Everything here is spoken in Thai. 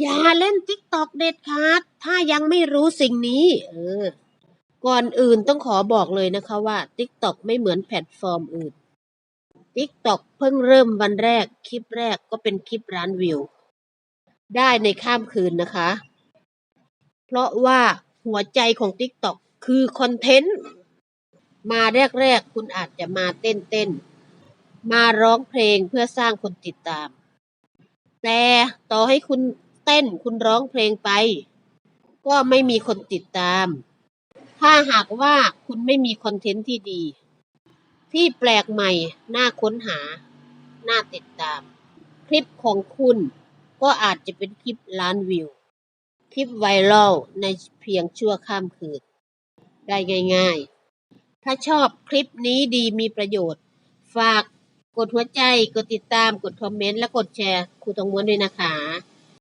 อย่าเล่นติ๊กตอกเด็ดขาดถ้ายังไม่รู้สิ่งนี้ เออ ก่อนอื่นต้องขอบอกเลยนะคะว่า TikTok ไม่เหมือนแพลตฟอร์มอื่น TikTok เพิ่งเริ่มวันแรก คลิปแรกก็เป็นคลิปร้านวิว ได้ในข้ามคืนนะคะ เพราะว่าหัวใจของ TikTok คือคอนเทนต์มาแรกๆ คุณอาจจะมาเต้นๆ มาร้องเพลงเพื่อสร้างคนติดตาม แต่ต่อให้คุณ เต้นคุณร้องเพลงไป ก็ไม่มีคนติดตาม ถ้าหากว่าคุณไม่มีคอนเทนต์ที่ดี ที่แปลกใหม่ น่าค้นหา น่าติดตาม คลิปของคุณก็อาจจะเป็นคลิปล้านวิว คลิปไวรัลในเพียงชั่วข้ามคืน ได้ง่ายๆ ถ้าชอบคลิปนี้ดีมีประโยชน์ ฝากกดหัวใจ กดติดตาม กดคอมเมนต์ และกดแชร์ครูตองม้วนด้วยนะคะ